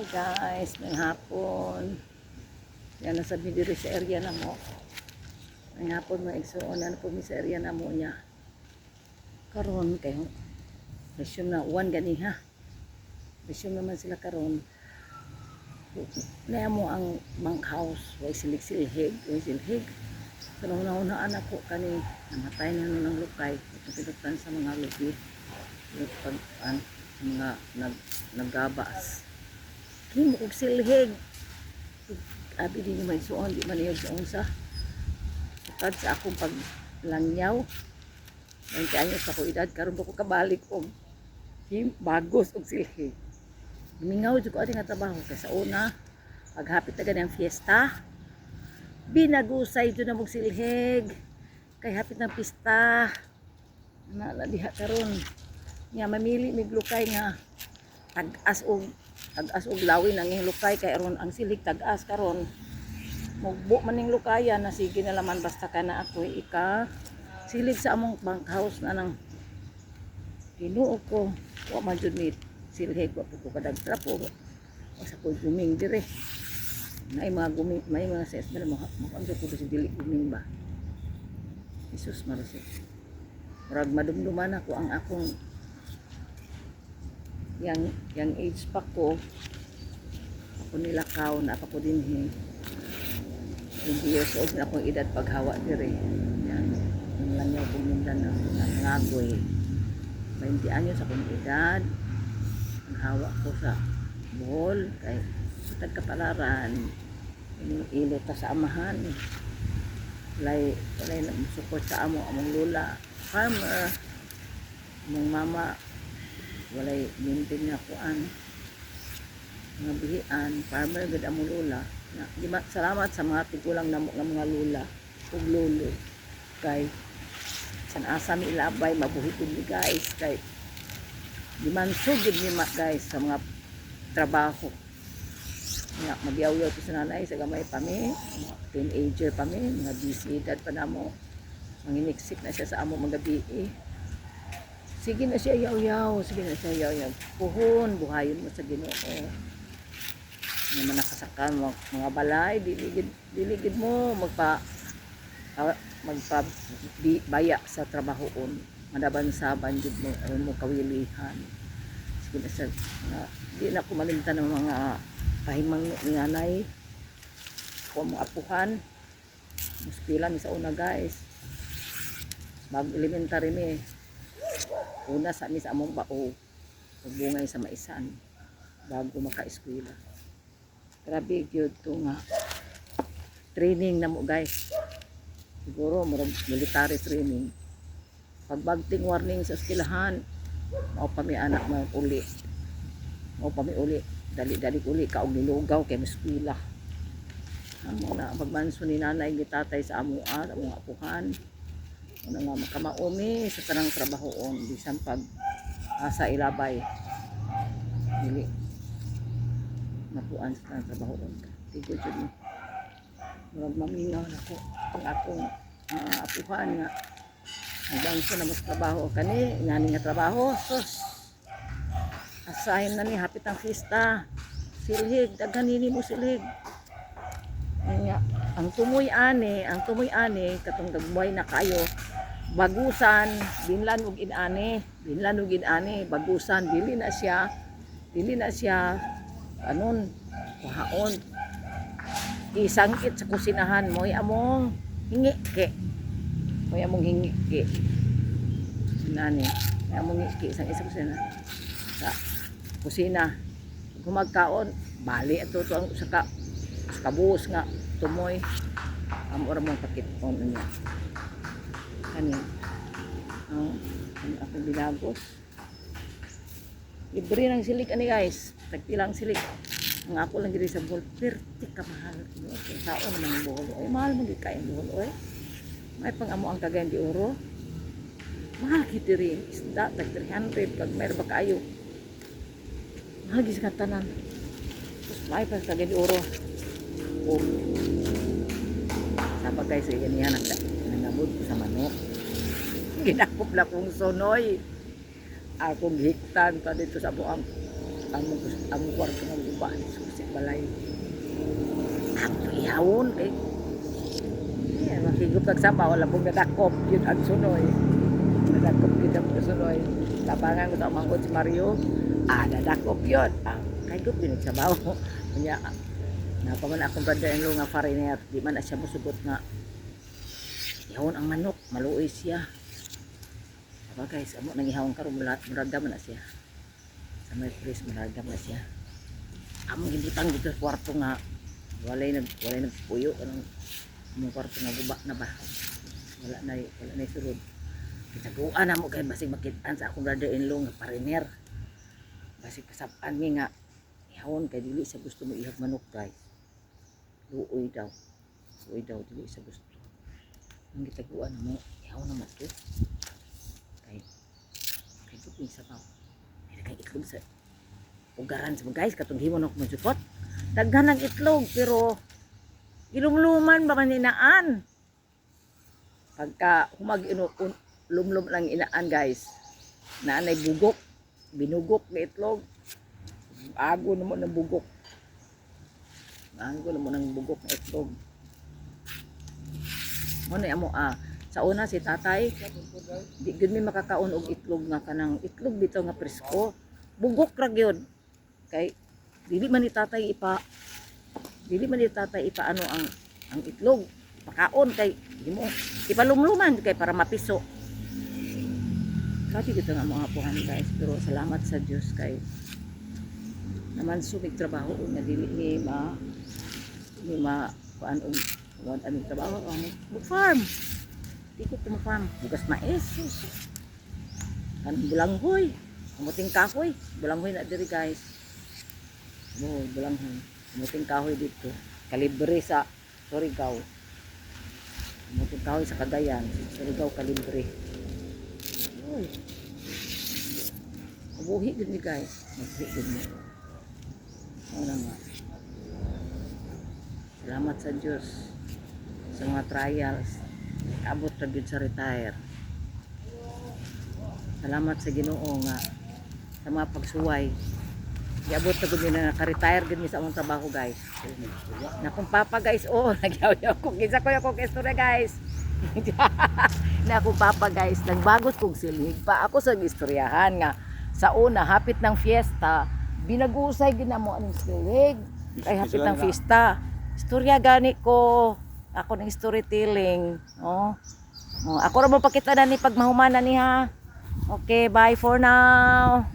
Hi guys, may hapon. Yan nasa bidiri sa area na mo. May hapon mo igsoon ano po mi sa area na mo niya. Karon kayo. Resume na one gani ha. Resume naman sila karon. Na mo ang bank house, way silig silhig, way silhig. Pero una-una anak ko kani namatay na nun ng lukay. Ipagkilutan sa mga lupi. Yung pag, mga nag, naggabas. Kimo kog silhig. Abi din may suon, di man yun sa. Sukad sa akong paglangyaw. 20 anyos ako edad, karon ko kabalik og bagos og silhig. Mingaw jud ko ati nga trabaho kay sa una paghapit na gani ang fiesta. Binagusay jud na mong silhig. Kay hapit ng pista. Na diha karon. Nga mamili mig lukay nga tag-as og tag-as og lawin ang lukay kay aron ang silig tag-as karon. Mugbo man ning lukayan na sige na laman basta ka na ako ika silig sa among bank house na nang Ginoo ko. Wa man jud ni silhig wa ko kadag trapo. O sa ko guming dire. May mga guming may mga ses na mo mo ang ko si dili guming ba? Jesus marasi murag madumduman ako ang akong yang yang age pa ko ako nilakaw na pa ko din he. 20 years old na akong edad paghawa dire. Yan. Yung lang yung pumundan ng ngagoy 20 anyos akong edad. Paghawa ko sa buhol kay sa tagkapalaran. Yung ilo ta sa amahan. Walay walay na support sa amo among lula farmer among mama walay maintain nga kuan. Mga bihian farmer gud among lula. Na di ba salamat sa mga tigulang namo nga mga lula ug lolo. Kay san asa mi ilabay mabuhi mi guys. Kay di man sugid mi ma guys sa mga trabaho. Nga magyaw-yaw ko sa nanay sa gamay pa mi teenager pa mi mga busy edad pa namo. Manginiksik na siya sa amo mga eh. Sige na siya yaw-yaw, sige na siya yaw-yaw. Puhon, buhayon mo sa ginoo. May mga nakasakan mo, mga balay, diligid, diligid mo, magpa, ah, magpa di, baya sa trabahoon. Madaban-saban, jud mo, ayun mo kawilihan. Sige na siya, nga, di na ko malimtan ng mga pahimang ni nanay. Kung mga apuhan, muskila mi sa una guys. Bago elementary mi, una sa amin sa among bao pagbungay sa maisan bago maka-eskwela. Grabe gyud to nga. Training na mo guys. Siguro murag military training. Pagbagting warning sa eskwelahan mao pa mi anak mo uli. Mao pa mi uli. Dali-dali uli ka og nilugaw kay eskwela. Amo na pagmanso ni nanay ni tatay sa amo ah, sa among apuhan ano nga makamaumi sa tanang trabahoon bisan pag asa ilabay. Dili. Napuan sa tanang trabahoon tigo jud ni murag maminaw na ko ang akong uh, apuhan nga. Hanggang sa na trabaho kani ngani nga trabaho. Sus! Asahin na ni hapit ang fiesta. Silhig daghan nini mo silhig. Nga, ang tumoy ani, ang tumoy ani katong gagmay na kayo bagusan binlan ug inani binlan ug inani bagusan dili na siya dili na siya anon kuhaon. Isangkit sa kusinahan mo among hingi ke mo among hingi ke nani mo'y among hingi ke isa kusina sa kusina. Gumagkaon bali ato to ang sa ka sa nga tumoy amo ra mong pakiton niya kani. Ang ang ako binagos libre ng silik ani guys. Tagpilang silik. Ang ako lang diri sa buhol perti ka mahal. Okay, tao naman ang buhol. Oy mahal mo di kay ang buhol oy. May pang amo ang kagayan di oro. Mahal gid diri isda tag 300 pag mayroon ba kayo mahal gid sa tanan tapos may pa sa kagayan di oro. Oh. Sapa guys, so yan ko sa manok. Ginakop na kong sonoy. Akong hiktan pa dito sa buang ang ang kwarto ng guba ni susik balay. Ako ihawon kay Yeah, makigup nagsama, wala pong nadakop, yun ang sunoy. Nadakop yun ang sunoy. Tabangan ko sa mangkot si Mario, ah, nadakop yun. Ah, kahigup yun sa bawo. Kanya, napaman akong brother in law nga foreigner, di man na siya musugot nga. Ihawon ang manok, maluoy siya. Aba guys, amo nang ihawon karon mula muragam na siya. Sa may place muragam na siya. Amo gibutang dito sa kwarto nga walay nag walay nagpuyo anong mo kwarto nga guba na ba. Wala na wala na sulod. Kitaguan na mo kay basig makitaan sa akong brother in law nga pariner. Basig kasab-an mi nga ihawon kay dili sa gusto mo ihag manok guys. Luoy daw. Luoy daw dili sa gusto. Ang gitaguan mo ihawon na mas kay kay tupin sa tao ay kay itlog sa ugaran sa guys katong himo na ko magsupot. Daghan ng itlog pero ilumluman ba maninaan pagka humag un- lumlum lang inaan guys. Naanay bugok binugok na itlog. Ago na mo ng bugok. Ago na mo ng bugok na itlog na amo ah sa una si tatay di gud makakaon og itlog nga kanang itlog bitaw nga presko. Bugok ra gyud. Kay dili man ni tatay ipa dili man ni tatay ipa ano ang ang itlog. Pakaon kay himo ipalumluman kay para mapiso. Sabi kita nga mga apuhan guys pero salamat sa Dios kay naman sumig trabaho o nga dili ni ma ni ma kuan kuan aming trabaho? Ang farm di ko farm bugas mais kan bulanghoy? Muting kahoy. Bulanghoy na diri guys. Mo bulanghoy. Muting kahoy dito. Kalibre sa Surigao muting kahoy sa Cagayan. Surigao kalibre. Uy. Mabuhi din ni guys. Mabuhi din ni. Wala nga. Salamat sa Diyos sa mga trials. Abot na gid sa retire. Salamat sa Ginoo nga sa mga pagsuway. Iabot na gud na naka-retire gid mi sa among trabaho guys. Na kung papa guys, oh, nagyaw-yaw ko. Kinsa ko yung istorya guys. na ako papa guys, nagbagot kong silig pa ako sa istoryahan nga sa una hapit ng fiesta binagusay gid na mo aning silig kay hapit ng fiesta istorya gani ko ako ng storytelling oh. oh ako ra mo pakita na ni pagmahumana ni ha okay bye for now